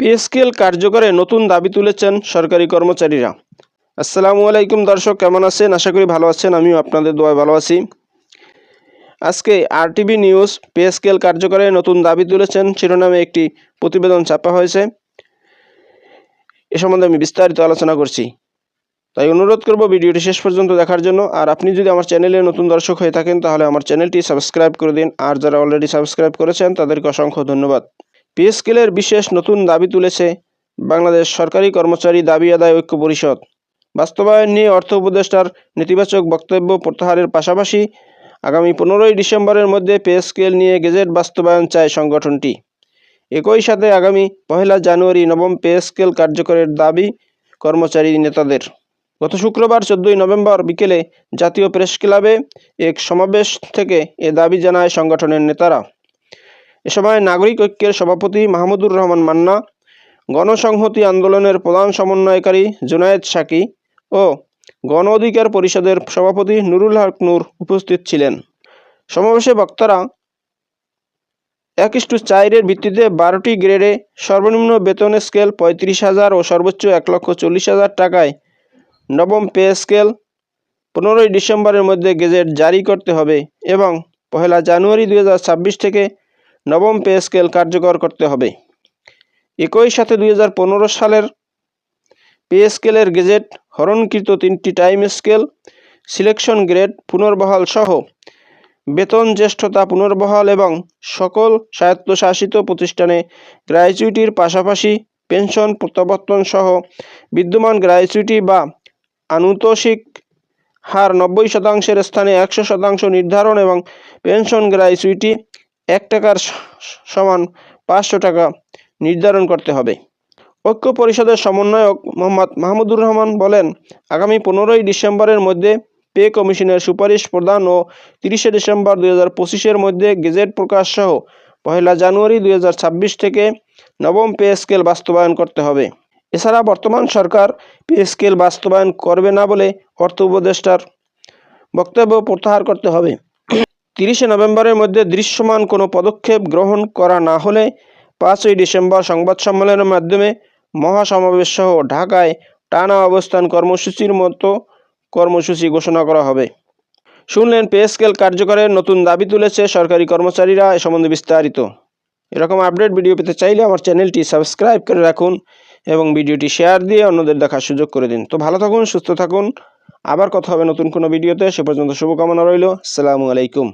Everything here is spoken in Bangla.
পে স্কেল কার্যকরে নতুন দাবি তুলেছেন সরকারি কর্মচারীরা। আসসালামু আলাইকুম দর্শক, কেমন আছেন? আশা করি ভালো আছেন, আমিও আপনাদের দোয়ায় ভালো আছি। আজকে আরটিভি নিউজ পে স্কেল কার্যকরে নতুন দাবি তুলেছেন, শিরোনামে একটি প্রতিবেদন ছাপা হয়েছে। এ সম্বন্ধে আমি বিস্তারিত আলোচনা করছি। তাই অনুরোধ করব ভিডিওটি শেষ পর্যন্ত দেখার জন্য, আর আপনি যদি আমার চ্যানেলে নতুন দর্শক হয়ে থাকেন, তাহলে আমার চ্যানেলটি সাবস্ক্রাইব করে দিন, আর যারা অলরেডি সাবস্ক্রাইব করেছেন, তাদেরকে অসংখ্য ধন্যবাদ। পে স্কেলের বিশেষ নতুন দাবি তুলেছে বাংলাদেশ সরকারি কর্মচারী দাবি আদায় ঐক্য পরিষদ। বাস্তবায়ন নিয়ে অর্থ উপদেষ্টার নেতিবাচক বক্তব্য প্রত্যাহারের পাশাপাশি আগামী পনেরোই ডিসেম্বরের মধ্যে পে স্কেল নিয়ে গেজেট বাস্তবায়ন চায় সংগঠনটি। একই সাথে আগামী পহেলা জানুয়ারি নবম পে স্কেল কার্যকরের দাবি কর্মচারী নেতাদের। গত শুক্রবার চোদ্দই নভেম্বর বিকেলে জাতীয় প্রেস ক্লাবে এক সমাবেশ থেকে এ দাবি জানায় সংগঠনের নেতারা। এ সময় নাগরিক ঐক্যের সভাপতি মাহমুদুর রহমান মান্না, গণসংহতি আন্দোলনের প্রধান সমন্বয়কারী জুনায়েদ সাকি ও গণ অধিকার পরিষদের সভাপতি নুরুল হক নূর উপস্থিত ছিলেন। সমাবেশে বক্তারা এক ইস্টু চারের ভিত্তিতে বারোটি গ্রেডে সর্বনিম্ন বেতন স্কেল পঁয়ত্রিশ হাজার ও সর্বোচ্চ এক লক্ষ চল্লিশ হাজার টাকায় নবম পে স্কেল পনেরোই ডিসেম্বরের মধ্যে গেজেট জারি করতে হবে এবং পহেলা জানুয়ারি দু হাজার ছাব্বিশ থেকে নবম পে স্কেল কার্যকর করতে হবে। একই সাথে দুই হাজার পনেরো সালের পে স্কেলের গেজেট হরণকৃত তিনটি টাইম স্কেল, সিলেকশন গ্রেড, পুনর্বহাল সহ বেতন, জ্যেষ্ঠতা পুনর্বহাল এবং সকল স্বায়ত্তশাসিত প্রতিষ্ঠানে গ্র্যাচুইটির পাশাপাশি পেনশন প্রত্যাবর্তন সহ বিদ্যমান গ্র্যাচুইটি বা আনুতোষিক হার নব্বই শতাংশের স্থানে একশো শতাংশ নির্ধারণ এবং পেনশন গ্র্যাচুইটি এক টাকার সমান পাঁচশো টাকা নির্ধারণ করতে হবে। ঐক্য পরিষদের সমন্বয়ক মোহাম্মদ মাহমুদুর রহমান বলেন, আগামী পনেরোই ডিসেম্বরের মধ্যে পে কমিশনের সুপারিশ প্রদান ও তিরিশে ডিসেম্বর দুই হাজার পঁচিশের মধ্যে গেজেট প্রকাশ সহ পহেলা জানুয়ারি দুই হাজার ছাব্বিশ থেকে নবম পে স্কেল বাস্তবায়ন করতে হবে। এছাড়া বর্তমান সরকার পে স্কেল বাস্তবায়ন করবে না বলে অর্থ উপদেষ্টার বক্তব্য প্রত্যাহার করতে হবে। তিরিশে নভেম্বরের মধ্যে দৃশ্যমান কোনো পদক্ষেপ গ্রহণ করা না হলে পাঁচই ডিসেম্বর সংবাদ সম্মেলনের মাধ্যমে মহাসমাবেশ সহ ঢাকায় টানা অবস্থান কর্মসূচির মতো কর্মসূচি ঘোষণা করা হবে। শুনলেন পে স্কেল কার্যকরের নতুন দাবি তুলেছে সরকারি কর্মচারীরা এ সম্বন্ধে বিস্তারিত। এরকম আপডেট ভিডিও পেতে চাইলে আমার চ্যানেলটি সাবস্ক্রাইব করে রাখুন এবং ভিডিওটি শেয়ার দিয়ে অন্যদের দেখার সুযোগ করে দিন। তো ভালো থাকুন, সুস্থ থাকুন। আবার কথা হবে নতুন কোনো ভিডিওতে। সে পর্যন্ত শুভকামনা রইল। আসসালামু আলাইকুম।